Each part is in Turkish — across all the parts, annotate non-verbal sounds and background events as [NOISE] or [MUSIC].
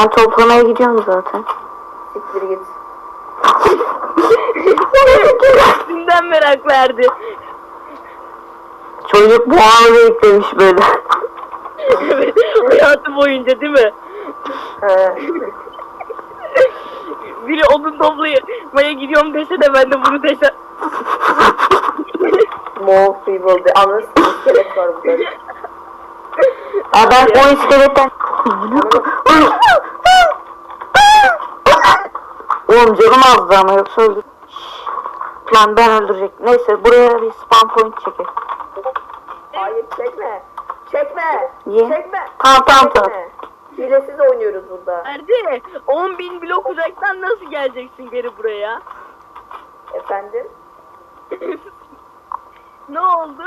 Ben toplamaya gidiyorum zaten. Siktir git. [LAUGHS] Kimden merak verdi? Çocuk bu anı beklemiş böyle. Hayatı boyunca değil mi? He. Biri odun toplamaya gidiyorum dese de ben de bunu dese. More people. The anı iskelet var burada. Aa, ben o iskeletten... [LAUGHS] Oğlum canım azdı ama yoksa öldür. Lan ben öldürecek. Neyse buraya bir spam point çekelim. Hayır çekme. Çekme. Niye? Çekme. Tamam, tamam, Çekme. Hilesiz oynuyoruz burada. Erdi 10 bin blok uzaktan nasıl geleceksin geri buraya? Efendim? [LAUGHS] Ne oldu?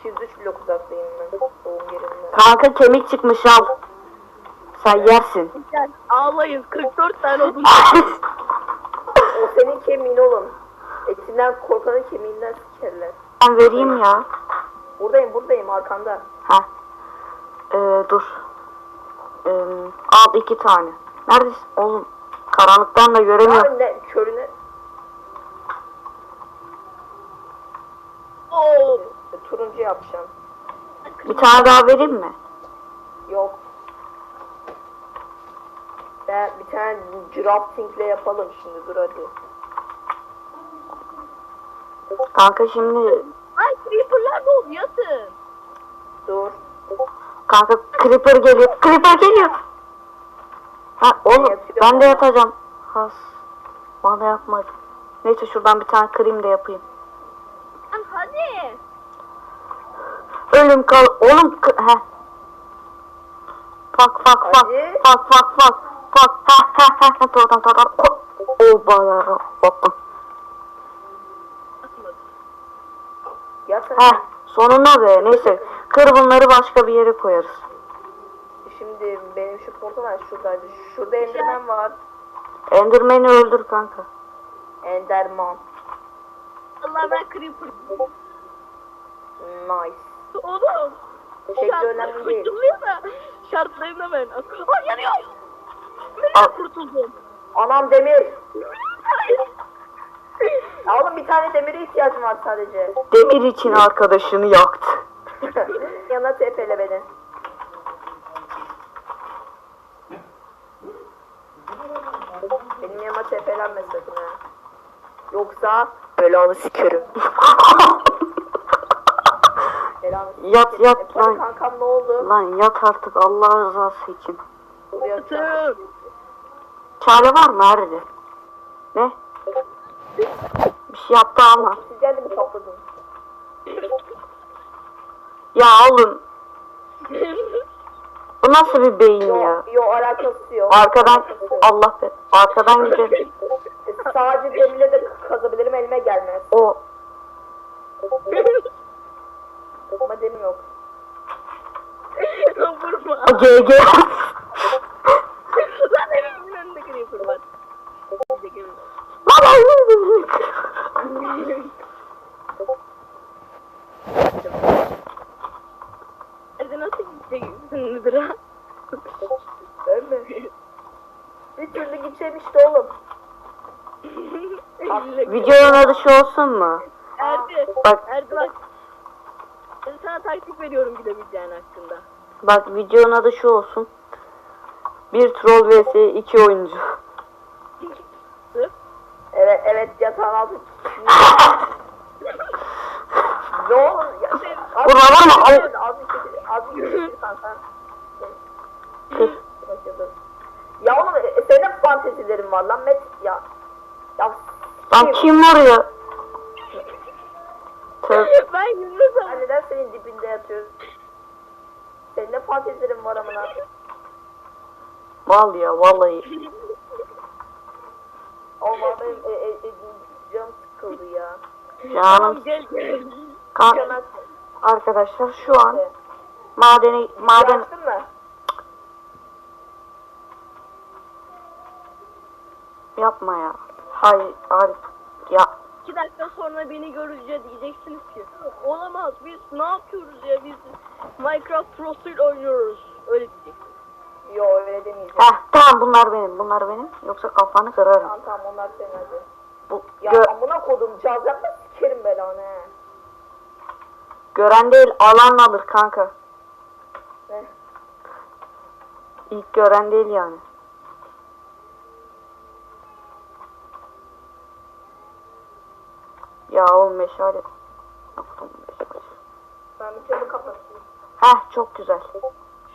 203 blok uzaktayım ben. Doğum yerinden. Kanka kemik çıkmış al. Sen yersin. Gel ağlayın 44 tane odun. [LAUGHS] O senin kemiğin oğlum. Etinden korkanın kemiğinden sikerler. Ben vereyim ya. Buradayım buradayım arkanda. Ha. Ee, dur. Ee, al iki tane. Neredesin? Oğlum karanlıktan da göremiyorum. Abi ne körüne Oo. turuncu yapacağım. Bir tane daha vereyim mi? Yok. Tane draftingle yapalım şimdi dur hadi. Kanka şimdi Ay creeperlar da oldu yatın. Dur. kanka creeper geliyor. Creeper geliyor. Ha oğlum Yatıyorum. ben de yatacağım. Has. Bana yapmadı. Neyse şuradan bir tane krim de yapayım. Lan hadi. Ölüm kal. Oğlum k- he. Fak fak fak. Hadi. Fak fak fak. Fak ha ha ha ha. Tamam tamam tamam. O bana baktım. Atmadı. Yatın. Heh sonunda be neyse. Kır bunları başka bir yere koyarız. Şimdi benim şu portal şuradaydı. Şurada Enderman var. Enderman'i öldür kanka. Enderman. Allah ben creeper. Nice. Oğlum. Şekli önemli değil. Şartlarına ben. Ay yanıyor. Al. Kurtuldum. Anam demir. Ya oğlum bir tane demire ihtiyacım var sadece. Demir için arkadaşını yaktı. [LAUGHS] Yana tepele beni. Benim yanıma tepelenme sakın ha. Yoksa belanı sikerim. [LAUGHS] Belanı Yat, sikerim. yat E, lan. kankam ne oldu? Lan yat artık Allah rızası için. Buraya. Çare var mı Erdi? Ne? Bir şey yaptı ama. Siz geldi mi topladın? Ya oğlum bu nasıl bir beyin ya? Yo, alakası yok. Arkadan. Allah be. Arkadan gidelim. Sadece demirle de kazabilirim elime gelmez. O Ama demir yok. Vurma. GG. Lan evimin önünde creeper var. Önündeki evin. Nerede nasıl gideceksin Müdür'a? Değil mi? Bir türlü gideceğim işte oğlum. Videonun adı şu olsun mu? Erdi. Bak. Erdi bak. Ben sana taktik veriyorum gidebileceğin hakkında. Bak videonun adı şu olsun. Bir troll vs iki oyuncu. Evet evet yatağın altı. ne olur ya. Bir şey az bir şey kanka. Kız. Ya oğlum e, senin fantezilerin var lan Met ya. Ya Lan kim vuruyor? Tövbe. ben Yunus'um. Ben neden senin dibinde yatıyorum? Senin de fantezilerin var amına. Mal ya vallahi. Benim e, e, e, canım sıkıldı ya. Canım. Gel gel. Kan arkadaşlar şu an madeni maden Yaptın mı? yapma ya. Hayır, hayır. Ya İki dakika sonra beni görünce diyeceksiniz ki olamaz biz ne yapıyoruz ya biz Minecraft Pro Style oynuyoruz. Öyle diyeceksiniz. Yo öyle demeyeceğim. Heh tamam bunlar benim. Bunlar benim. Yoksa kafanı kırarım. Tamam tamam onlar senin hadi. Bu Ya gö- amına kodum caz yapma sikerim belanı he. gören değil alan alır kanka. Ne? İlk gören değil yani. Ya oğlum meşale. Ben bir camı kapatayım. Heh çok güzel.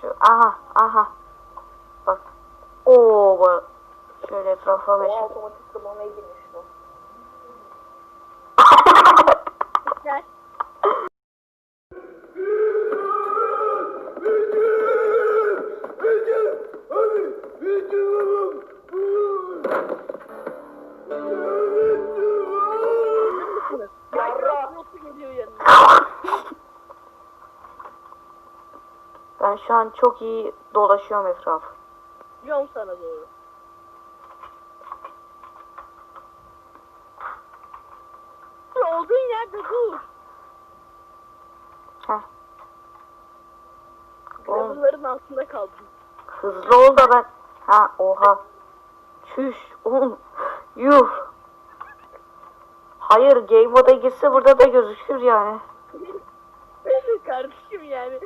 Şu aha aha. Bak. Oo bak. Şöyle etrafa meşale. otomatik sıvamaya girmiş bu. Gel. Ben şu an çok iyi dolaşıyorum etrafı. Biliyorum sana doğru. Dur, Olduğun yerde dur. Heh. Oğlum altında kaldım. hızlı ol da ben. Ha oha. Çüş. Oğlum. Yuh. Hayır game moda girse burada da gözükür yani. Kardeşim yani.